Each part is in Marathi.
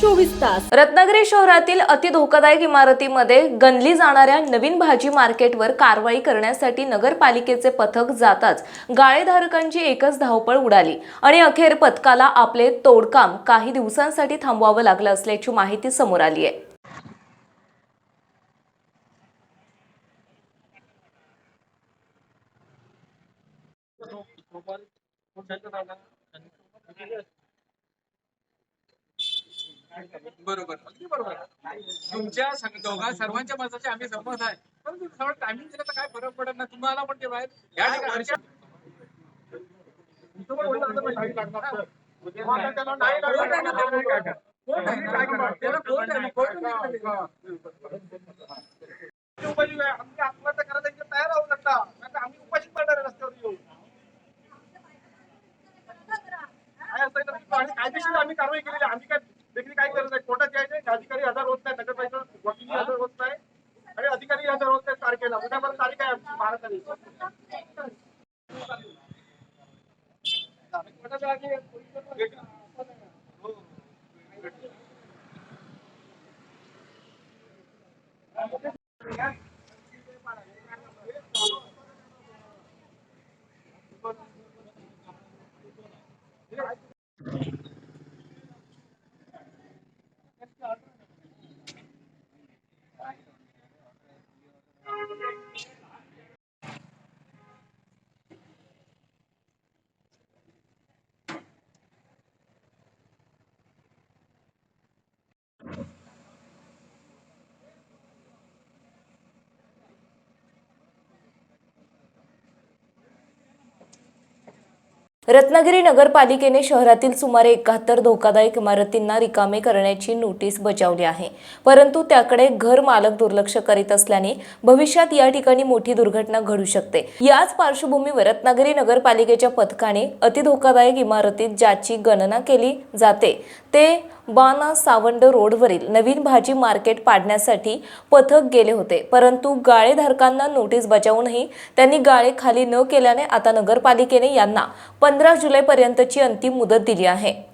चोवीस तास. रत्नागिरी शहरातील अति धोकादायक इमारतीमध्ये गणली जाणाऱ्या नवीन भाजी मार्केटवर कारवाई करण्यासाठी नगरपालिकेचे पथक जाताच गाळेधारकांची एकच धावपळ उडाली आणि अखेर पथकाला आपले तोडकाम काही दिवसांसाठी थांबवावं लागलं असल्याची माहिती समोर आली आहे. बरोबर अगदी बरोबर तुमच्या दोघा सर्वांच्या मताचे आम्ही सहमत आहे परंतु थोडं टायमिंग दिलं तर काय फरक पडत नाही तुम्हाला पण ते बाहेर या ठिकाणी कोर्ट आहे वडील आता माहिती Yeah. रत्नागिरी नगरपालिकेने शहरातील सुमारे एकाहत्तर धोकादायक इमारतींना रिकामे करण्याची नोटीस बजावली आहे. परंतु त्याकडे घर मालक दुर्लक्ष करीत असल्याने भविष्यात या ठिकाणी मोठी दुर्घटना घडू शकते. याच पार्श्वभूमीवर रत्नागिरी नगरपालिकेच्या पथकाने अतिधोकादायक इमारतीत ज्याची गणना केली जाते ते बाना सावंड रोडवरील नवीन भाजी मार्केट पाडण्यासाठी पथक गेले होते. परंतु गाळेधारकांना नोटीस बजावूनही त्यांनी गाळे खाली न केल्याने आता नगरपालिकेने यांना पंधरा जुलैपर्यंतची अंतिम मुदत दिली आहे.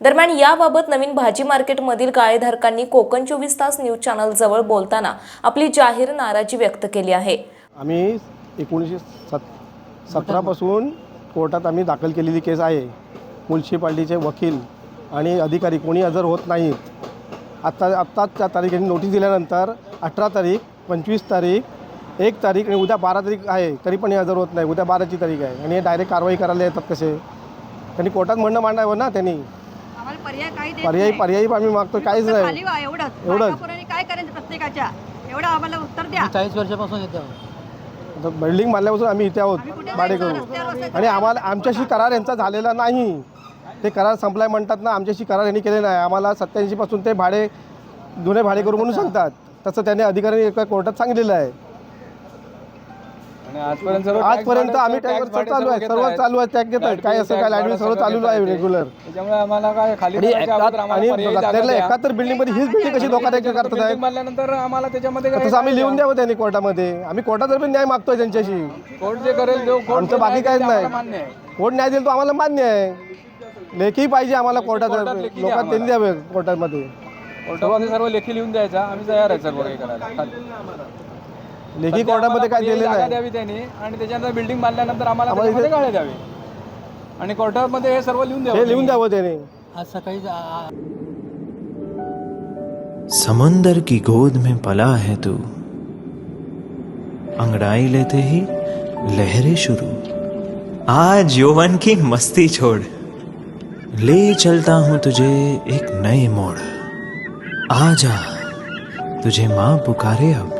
दरम्यान याबाबत नवीन भाजी मार्केटमधील गाळेधारकांनी कोकण चोवीस तास न्यूज चॅनल जवळ बोलताना आपली जाहीर नाराजी व्यक्त केली आहे. आम्ही एकोणीसशे सत सतरापासून कोर्टात आम्ही दाखल केलेली केस आहे. म्युन्सिपाल्टीचे वकील आणि अधिकारी कोणी हजर होत नाहीत. आत्ता आत्ताच त्या तारखेने नोटीस दिल्यानंतर अठरा तारीख पंचवीस तारीख एक तारीख आणि उद्या बारा तारीख आहे तरी पण हे हजर होत नाही. उद्या बाराची तारीख आहे आणि हे डायरेक्ट कारवाई करायला येतात कसे? त्यांनी कोर्टात म्हणणं मांडावं ना त्यांनी. पर्याय काही देत पर्यायी नाही. पर्यायी आम्ही मागतो काहीच फक्त नाही. खाली व्हा, एवढंच. काय करायचं प्रत्येकाच्या? एवढं आम्हाला उत्तर द्या. चाळीस वर्षापासून येतो आता बिल्डिंग बांधल्यापासून आम्ही इथे आहोत कुठे भाडे जायचं? करू रस्त्यावर बसायचं. आणि आम्हाला आमच्याशी करार यांचा झालेला नाही. ते करार संपलाय म्हणतात ना आमच्याशी करार यांनी केले नाही आम्हाला सत्याऐंशी पासून ते भाडे जुने भाडे करू म्हणून सांगतात. तसं त्याने अधिकाऱ्यांनी एका कोर्टात सांगितलेलं आहे. आजपर्यंत सर्व tax आजपर्यंत भाडे, आम्ही tax टॅक्स भाडे चालू आहे घेत सर्व आहेत. चालू आहे टॅक्स घेत आहे Light काय असं काय लाइट बिल सर्व चालू आहे आहेत. रेग्युलर त्याच्यामुळे आम्हाला काय खाली आणि करायच्या अगोदर एकात आम्हाला आणि पर्यायी जागा रस्त्यातल्या द्या. एकाहत्तर बिल्डिंगमध्ये हीच बिल्डिंग कशी धोकादायक करतात आहे? बांधल्यानंतर आम्हाला त्याच्यामध्ये काय तसं आम्ही लिहून द्यावं त्यांनी कोर्टामध्ये. आम्ही कोर्टातर्फे न्याय मागतोय त्यांच्याशी. कोर्ट जे करेल जो कोर्ट आमचं बाकी काहीच नाही. मान्य आहे. कोर्ट न्याय देईल तो आम्हाला मान्य आहे. लेखी पाहिजे आम्हाला कोर्टात कोर्टात लेखी द्या लोकात त्यांनी द्यावे कोर्टामध्ये. कोर्टामध्ये सर्व लेखी लिहून द्यायचा. आम्ही तयार आहे सर्व काही करायला. लेखी कोर्टामध्ये काय दिलेलं जागा द्यावी त्यांनी. आणि त्याच्यानंतर बिल्डिंग बांधल्यानंतर आम्हाला आम्हाला त्याच्यामध्ये गाळे द्यावे. आणि कोर्टामध्ये हे सर्व लिहून द्यावं लिहून द्यावं त्याने. समंदर की गोद में पला है तू। अंगड़ाई लेते ही लहरें शुरू। आज यौवन की मस्ती छोड़। ले चलता हूँ तुझे एक नए मोड़। आ जा तुझे माँ पुकारे अब।